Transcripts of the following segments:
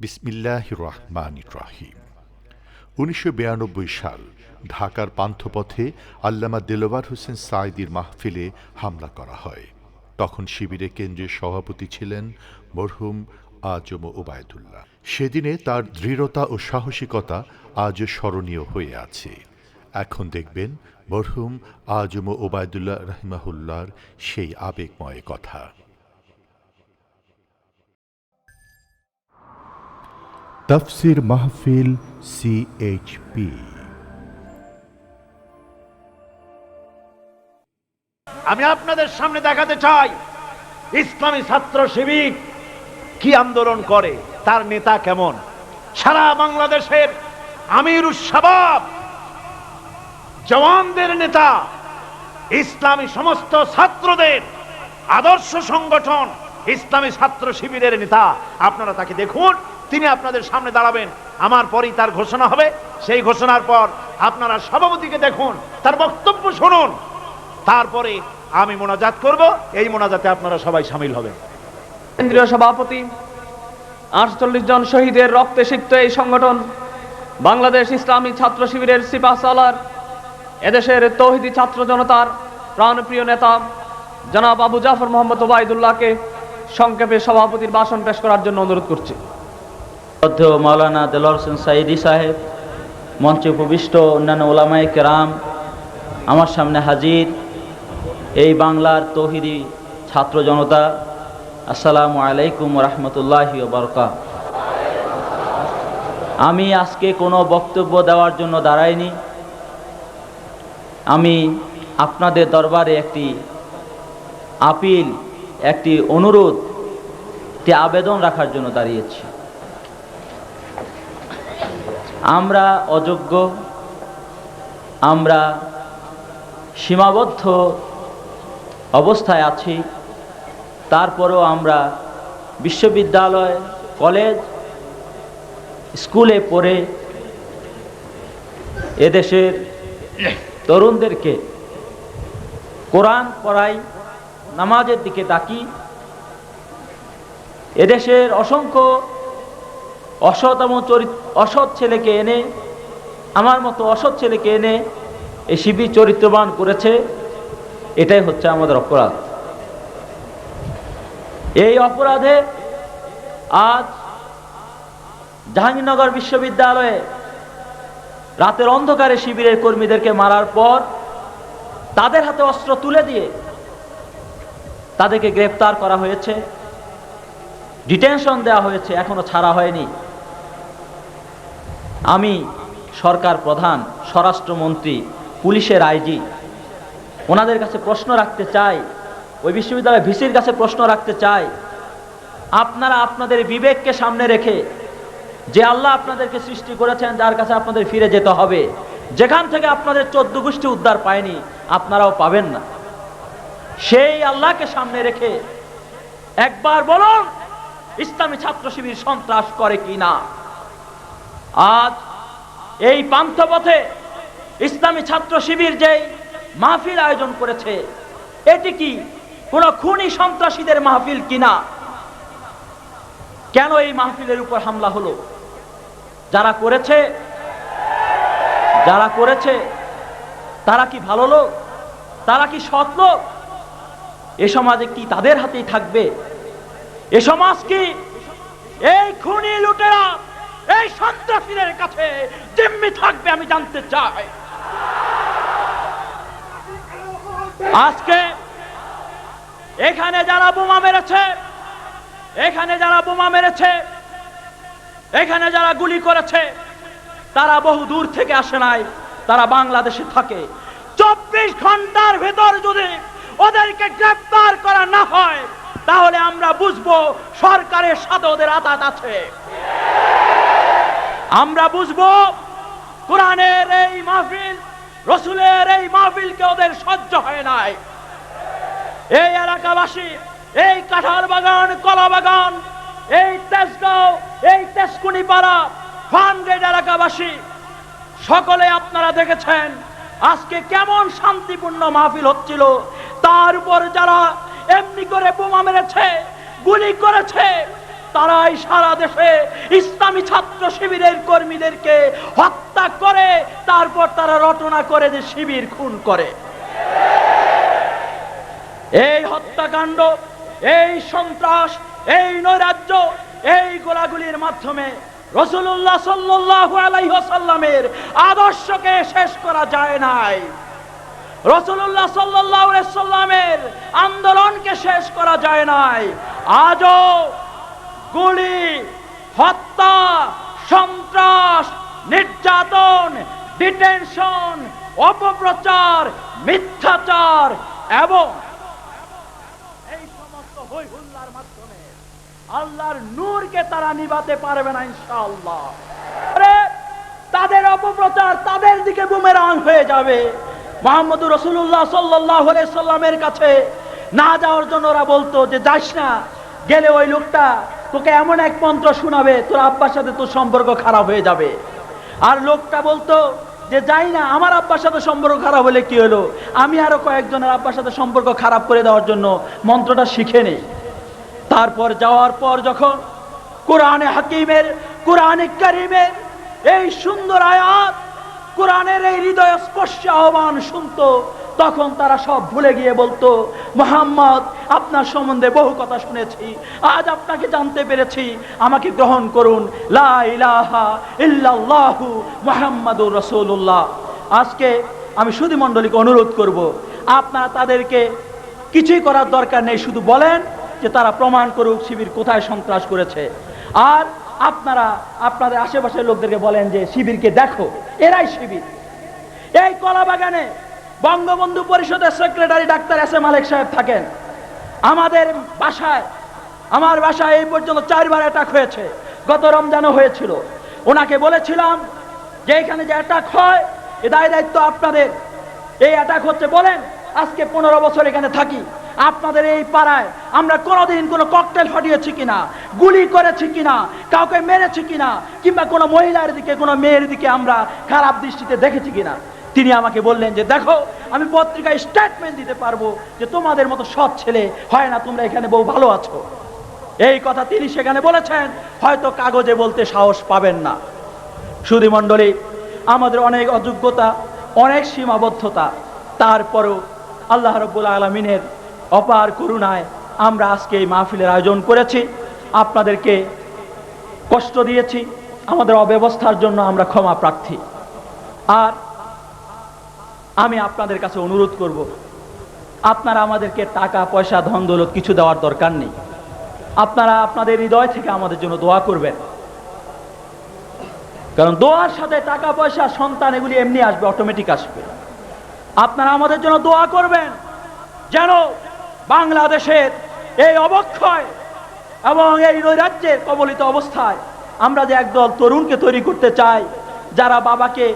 বিসমিল্লাহ রহমান রাহিম উনিশশো বিরানব্বই সাল ঢাকার পান্থপথে আল্লামা দেলোয়ার হোসেন সাইদির মাহফিলে হামলা করা হয়। তখন শিবিরে কেন্দ্রীয় সভাপতি ছিলেন মরহুম আজম ওবায়দুল্লাহ। সেদিনে তার দৃঢ়তা ও সাহসিকতা আজও স্মরণীয় হয়ে আছে। এখন দেখবেন মরহুম আজম ওবায়দুল্লাহ রহিমাহুল্লার সেই আবেগময় কথা। তফসির মাহফিল সিএইচপি আমি আপনাদের সামনে দেখাতে চাই, ইসলামী ছাত্র শিবির কি আন্দোলন করে, তার নেতা কেমন? সারা বাংলাদেশের আমির উৎসবাব জওয়ানদের নেতা, ইসলামী সমস্ত ছাত্রদের আদর্শ সংগঠন, ইসলামী ছাত্র শিবিরের নেতা, আপনারা তাকে দেখুন। তিনি আপনাদের সামনে দাঁড়াবেন। আমার পরেই তার ঘোষণা হবে। সেই ঘোষণার পর আপনারা সভাপতিকে দেখুন, তার বক্তব্য শুনুন। তারপরে আমি মোনাজাত করব। এই মোনাজাতে আপনারা সবাই সামিল হবেন। কেন্দ্রীয় সভাপতি, আটচল্লিশ জন শহীদের রক্তে সিক্ত এই সংগঠন, বাংলাদেশ ইসলামী ছাত্র শিবিরের সিপাহ সালার, এদেশের তৌহিদি ছাত্র জনতার প্রাণপ্রিয় নেতা জনাব আবু জাফর মোহাম্মদ ওবায়দুল্লাহকে সংক্ষেপে সভাপতির ভাষণ পেশ করার জন্য অনুরোধ করছি। মধ্যে মাওলানা দেলোয়ার হোসেন সাইদি সাহেব, মঞ্চে উপবিষ্ট অন্যান্য ওলামায়ে কেরাম, আমার সামনে হাজির এই বাংলার তৌহিদি ছাত্র জনতা, আসসালামু আলাইকুম রহমতুল্লাহি বরকা আমি আজকে কোনো বক্তব্য দেওয়ার জন্য দাঁড়াইনি। আমি আপনাদের দরবারে একটি আপিল, একটি অনুরোধ, একটি আবেদন রাখার জন্য দাঁড়িয়েছি। আমরা অযোগ্য, আমরা সীমাবদ্ধ অবস্থায় আছি, তারপরও আমরা বিশ্ববিদ্যালয়, কলেজ, স্কুলে পড়ে এদেশের তরুণদেরকে কোরআন পড়াই, নামাজের দিকে ডাকি। এদেশের অসংখ্য অসতম চরিত, অসৎ ছেলেকে এনে, আমার মতো অসৎ ছেলেকে এনে এই শিবির চরিত্রবান করেছে, এটাই হচ্ছে আমাদের অপরাধ। এই অপরাধে আজ জাহাঙ্গীরনগর বিশ্ববিদ্যালয়ে রাতের অন্ধকারে শিবিরের কর্মীদেরকে মারার পর তাদের হাতে অস্ত্র তুলে দিয়ে তাদেরকে গ্রেপ্তার করা হয়েছে, ডিটেনশন দেওয়া হয়েছে, এখনও ছাড়া হয়নি। আমি সরকার প্রধান, স্বরাষ্ট্রমন্ত্রী, পুলিশের আইজি। ওনাদের কাছে প্রশ্ন রাখতে চাই, ওই বিশ্ববিদ্যালয়ের ভিসির কাছে প্রশ্ন রাখতে চাই। আপনারা আপনাদের বিবেককে সামনে রেখে যে আল্লাহ আপনাদেরকে সৃষ্টি করেছেন, যার কাছে আপনাদের ফিরে যেতে হবে, যেখান থেকে আপনাদের চোদ্দ গোষ্ঠী উদ্ধার পায়নি, আপনারাও পাবেন না। সেই আল্লাহকে সামনে রেখে একবার বলুন, ইসলামী ছাত্র শিবির সন্ত্রাস করে কি না আজ এই পান্থপথে ইসলামী ছাত্র শিবির যেই মাহফিল আয়োজন করেছে, এটি কি কোন খুনি সন্ত্রাসীদের মাহফিল কিনা? কেন এই মাহফিলের উপর হামলা হলো? যারা করেছে যারা করেছে, তারা কি ভালো লোক? তারা কি সৎ লোক? এ সমাজে কি তাদের হাতেই থাকবে? এ সমাজ কি এই খুনি লুটেরা এই সন্ত্রাসীদের কাছে জিম্মি থাকবে, আমি জানতে চাই। আজকে এখানে যারা বোমা মেরেছে, এখানে যারা বোমা মেরেছে, এখানে যারা গুলি করেছে, তারা বহু দূর থেকে আসে নাই, তারা বাংলাদেশে থাকে। চব্বিশ ঘণ্টার ভেতর যদি ওদেরকে গ্রেপ্তার করা না হয়, তাহলে আমরা বুঝব সরকারের সাথে ওদের আতাত আছে। আমরা বুঝব কোরআনের এই মাহফিল, রসুলের এই মাহফিলকে ওদের সহ্য হয় নাই। এই এলাকাবাসী, এই কাঁঠাল বাগান, কলা বাগান, এই তেজগাঁও, এই তেজকুনি পাড়া ফানগেট এলাকাবাসী, সকলে আপনারা দেখেছেন আজকে কেমন শান্তিপূর্ণ মাহফিল হচ্ছিল। তার উপর যারা এমনি করে বোমা মেরেছে, গুলি করেছে তারাই সারা দেশে ইসলামী ছাত্র শিবিরের কর্মীদেরকে হত্যা করে, তারপর তারা রটনা করে যে শিবির খুন করে। এই হত্যাকাণ্ড, এই সন্ত্রাস, এই নৈরাজ্য, এই গোলাগুলির মাধ্যমে রসুল্লাহ সাল্লাল্লাহু আলাইহি ওয়াসাল্লামের আদর্শকে শেষ করা যায় নাই। রসুল্লাহ আলাইহি সাল্লামের আন্দোলনকে শেষ করা যায় নাই। আজও গুলি, হত্যা, সন্ত্রাস, নির্যাতন, ডিটেনশন, অপপ্রচার, মিথ্যাচার এবং এই সমস্ত হই হুল্লার মাধ্যমে আল্লাহর নূরকে তারা নিভাতে পারবে না ইনশাআল্লাহ। তাদের অপপ্রচার তাদের দিকে বুমেরাং হয়ে যাবে। মোহাম্মদ রসুল্লাহ সাল্লাহ সাল্লামের কাছে না যাওয়ার জন্য ওরা বলতো যে, যাস না, গেলে ওই লোকটা তোকে এমন এক মন্ত্র শোনাবে, তোর আব্বার সাথে তোর সম্পর্ক খারাপ হয়ে যাবে। আর লোকটা বলতো যে, যাই না, আমার আব্বার সাথে সম্পর্ক খারাপ হলে কি হলো? আমি আরও কয়েকজনের আব্বার সাথে সম্পর্ক খারাপ করে দেওয়ার জন্য মন্ত্রটা শিখে নেই। তারপর যাওয়ার পর যখন কোরআনে হাকিমের, কোরআনে কারিমের এই সুন্দর আয়াত, কোরআনের এই হৃদয় স্পর্শ আহ্বান শুনতো তখন তারা সব ভুলে গিয়ে বলতো, মোহাম্মদ, আপনার সম্বন্ধে বহু কথা শুনেছি, আজ আপনাকে জানতে পেরেছি, আমাকে গ্রহণ করুন, লা ইলাহা ইল্লাল্লাহু মুহাম্মাদুর আজকে আমি সুধী মণ্ডলীকে অনুরোধ করব, আপনারা তাদেরকে কিছুই করার দরকার নেই, শুধু বলেন যে তারা প্রমাণ করুক শিবির কোথায় সন্ত্রাস করেছে। আর আপনারা, আপনাদের আশেপাশের লোকদেরকে বলেন যে, শিবিরকে দেখো, এরাই শিবির। এই কলা বাগানে বঙ্গবন্ধু পরিষদের secretary doctor S M Malik সাহেব থাকেন। আমাদের বাসায়, আমার বাসায় এই পর্যন্ত চারবার অ্যাটাক হয়েছে। গত রমজানও হয়েছিল। ওনাকে বলেছিলাম যে এখানে যে অ্যাটাক হয়, এ দায় দায়িত্ব আপনাদের। এই অ্যাটাক হচ্ছে বলেন, আজকে পনেরো বছর এখানে থাকি। আপনাদের এই পাড়ায় আমরা কোনোদিন কোনো ককটেল ফাটিয়েছি কিনা, গুলি করেছি কিনা, কাউকে মেরেছি কিনা, কিংবা কোনো মহিলার দিকে, কোনো মেয়ের দিকে আমরা খারাপ দৃষ্টিতে দেখেছি কিনা। তিনি আমাকে বললেন যে, দেখো, আমি পত্রিকায় স্টেটমেন্ট দিতে পারব যে তোমাদের মতো সৎ ছেলে হয় না, তোমরা এখানে বউ ভালো আছো। এই কথা তিনি সেখানে বলেছেন, হয়তো কাগজে বলতে সাহস পাবেন না। সুধী মণ্ডলী, আমাদের অনেক অযোগ্যতা, অনেক সীমাবদ্ধতা, তারপরও আল্লাহ রব্বুল আলমিনের অপার করুণায় আমরা আজকে এই মাহফিলের আয়োজন করেছি। আপনাদেরকে কষ্ট দিয়েছি, আমাদের অব্যবস্থার জন্য আমরা ক্ষমা প্রার্থী। আর আমি আপনাদের কাছে অনুরোধ করব, আপনারা আমাদেরকে টাকা, পয়সা, ধন, দৌলত কিছু দেওয়ার দরকার নেই। আপনারা আপনাদের হৃদয় থেকে আমাদের জন্য দোয়া করবেন। কারণ দোয়ার সাথে টাকা, পয়সা, সন্তান এগুলি এমনি আসবে অটোমেটিক আসবে। আপনারা আমাদের জন্য দোয়া করবেন যেন বাংলাদেশের এই অবক্ষয় এবং এই নৈরাজ্যের কবলিত অবস্থায় আমরা যে একদল তরুণকে তৈরি করতে চাই, যারা বাবাকে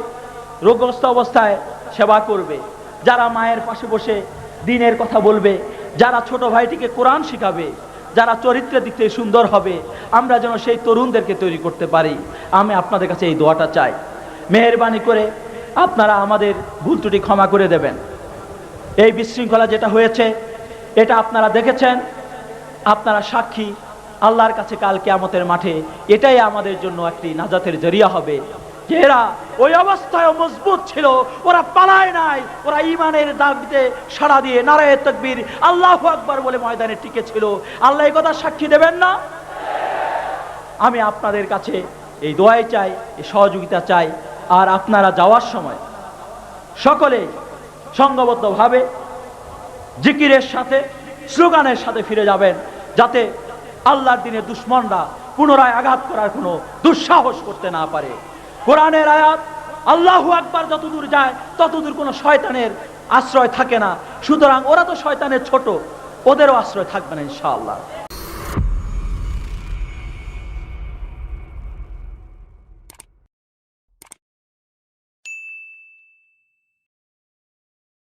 রোগগ্রস্ত অবস্থায় সেবা করবে, যারা মায়ের পাশে বসে দিনের কথা বলবে, যারা ছোট ভাইটিকে কোরআন শিখাবে, যারা চরিত্রের দিক থেকে সুন্দর হবে, আমরা যেন সেই তরুণদেরকে তৈরি করতে পারি। আমি আপনাদের কাছে এই দোয়াটা চাই। মেহরবানি করে আপনারা আমাদের ভুল ত্রুটি ক্ষমা করে দেবেন। এই বিশৃঙ্খলা যেটা হয়েছে, এটা আপনারা দেখেছেন, আপনারা সাক্ষী, আল্লাহর কাছে কাল কেয়ামতের মাঠে, এটাই আমাদের জন্য একটি নাজাতের জরিয়া হবে। এরা ওই অবস্থায় মজবুত ছিল, ওরা পালায় নাই, ওরা ইমানের দাবিতে সাড়া দিয়ে নারায় তকবীর আল্লাহ আকবার বলে ময়দানে টিকে ছিল আল্লাহ কথা সাক্ষী দেবেন না? আমি আপনাদের কাছে এই দোয়াই চাই, এই সহযোগিতা চাই, আর আপনারা যাওয়ার সময় সকলে সংঘবদ্ধভাবে জিকিরের সাথে, স্লোগানের সাথে ফিরে যাবেন, যাতে আল্লাহর দিনে দুশ্মনরা পুনরায় আঘাত করার কোনো দুঃসাহস করতে না পারে। কোরআনের আয়াত, আল্লাহু আকবার যতদূর যায়, ততদূর কোনো শয়তানের আশ্রয় থাকে না। সুতরাং ওরা তো শয়তানের ছোট, ওদেরও আশ্রয় থাকবে না ইনশাআল্লাহ।